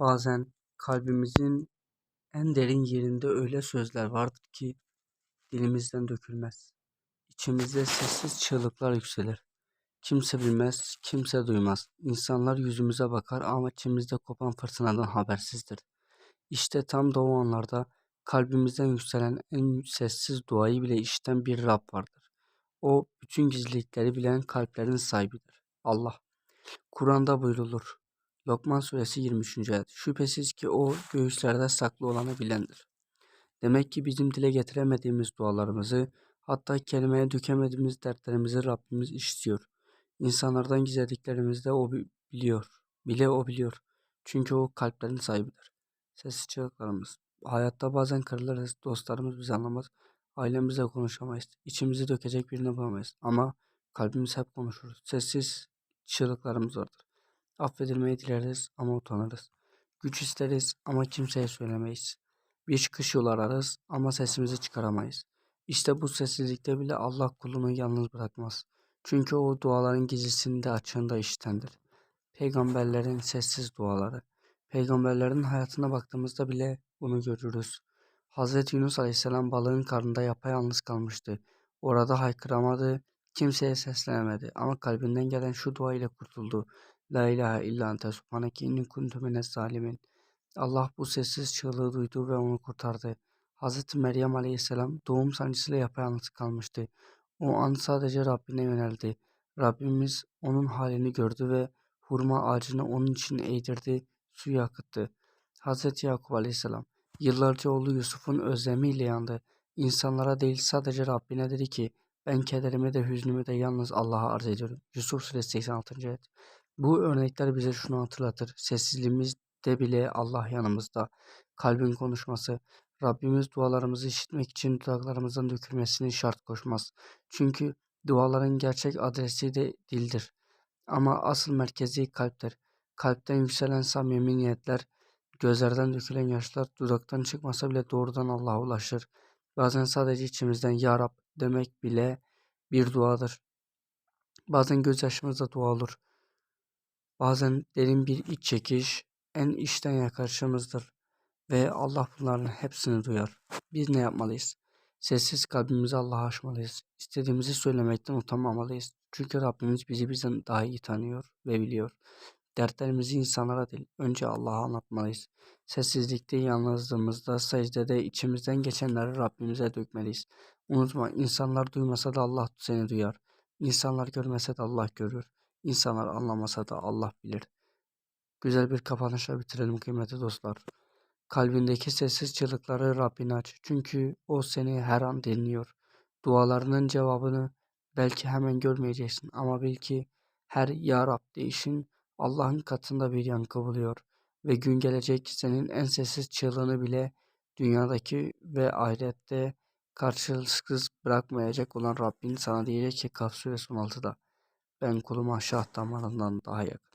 Bazen kalbimizin en derin yerinde öyle sözler vardır ki dilimizden dökülmez. İçimizde sessiz çığlıklar yükselir. Kimse bilmez, kimse duymaz. İnsanlar yüzümüze bakar ama içimizde kopan fırtınadan habersizdir. İşte tam da o anlarda kalbimizden yükselen en sessiz duayı bile işiten bir Rab vardır. O bütün gizlilikleri bilen kalplerin sahibidir. Allah. Kur'an'da buyrulur. Lokman suresi 23. ayet. Şüphesiz ki o göğüslerde saklı olanı bilendir. Demek ki bizim dile getiremediğimiz dualarımızı, hatta kelimeye dökemediğimiz dertlerimizi Rabbimiz işitiyor. İnsanlardan gizlediklerimizi de o biliyor. Bile o biliyor. Çünkü o kalplerin sahibidir. Sessiz çığlıklarımız. Hayatta bazen kırılırız, dostlarımız bizi anlamaz, ailemizle konuşamayız, içimizi dökecek birini bulamayız. Ama kalbimiz hep konuşur. Sessiz çığlıklarımız vardır. Affedilmeyi dileriz ama utanırız. Güç isteriz ama kimseye söylemeyiz. Bir çıkış yolu ararız ama sesimizi çıkaramayız. İşte bu sessizlikte bile Allah kulunu yalnız bırakmaz. Çünkü o duaların gizlisini de açığında işitendir. Peygamberlerin sessiz duaları. Peygamberlerin hayatına baktığımızda bile bunu görürüz. Hazreti Yunus Aleyhisselam balığın karnında yapayalnız kalmıştı. Orada haykıramadı, kimseye seslenemedi ama kalbinden gelen şu dua ile kurtuldu. La ilahe illa ente subhaneke inni kuntu zalimin. Allah bu sessiz çığlığı duydu ve onu kurtardı. Hz. Meryem aleyhisselam doğum sancısıyla yapayalnız kalmıştı. O an sadece Rabbine yöneldi. Rabbimiz onun halini gördü ve hurma ağacını onun için eğdirdi, suyu akıttı. Hz. Yakup aleyhisselam yıllarca oğlu Yusuf'un özlemiyle yandı. İnsanlara değil sadece Rabbine dedi ki ben kederimi de hüznümü de yalnız Allah'a arz ediyorum. Yusuf suresi 86. ayet. Bu örnekler bize şunu hatırlatır. Sessizliğimizde bile Allah yanımızda. Kalbin konuşması. Rabbimiz dualarımızı işitmek için dudaklarımızdan dökülmesini şart koşmaz. Çünkü duaların gerçek adresi de dildir. Ama asıl merkezi kalptir. Kalpten yükselen samimi niyetler, gözlerden dökülen yaşlar dudaktan çıkmasa bile doğrudan Allah'a ulaşır. Bazen sadece içimizden Ya Rab demek bile bir duadır. Bazen gözyaşımız da dua olur. Bazen derin bir iç çekiş en içten yakarışımızdır ve Allah bunların hepsini duyar. Biz ne yapmalıyız? Sessiz kalbimizi Allah'a açmalıyız. İstediğimizi söylemekten utanmamalıyız. Çünkü Rabbimiz bizi bizden daha iyi tanıyor ve biliyor. Dertlerimizi insanlara değil, önce Allah'a anlatmalıyız. Sessizlikte, yalnızlığımızda, secdede içimizden geçenleri Rabbimize dökmeliyiz. Unutma, insanlar duymasa da Allah seni duyar. İnsanlar görmese de Allah görür. İnsanlar anlamasa da Allah bilir. Güzel bir kapanışla bitirelim kıymetli dostlar. Kalbindeki sessiz çığlıkları Rabbine aç. Çünkü O seni her an dinliyor. Dualarının cevabını belki hemen görmeyeceksin ama bil ki her Ya Rab deyişin Allah'ın katında bir yankı buluyor. Ve gün gelecek senin en sessiz çığlığını bile dünyadaki ve ahirette karşılıksız bırakmayacak olan Rabbin sana diyecek ki Kaf suresi 16'da ben kuluma şah damarından daha yakın.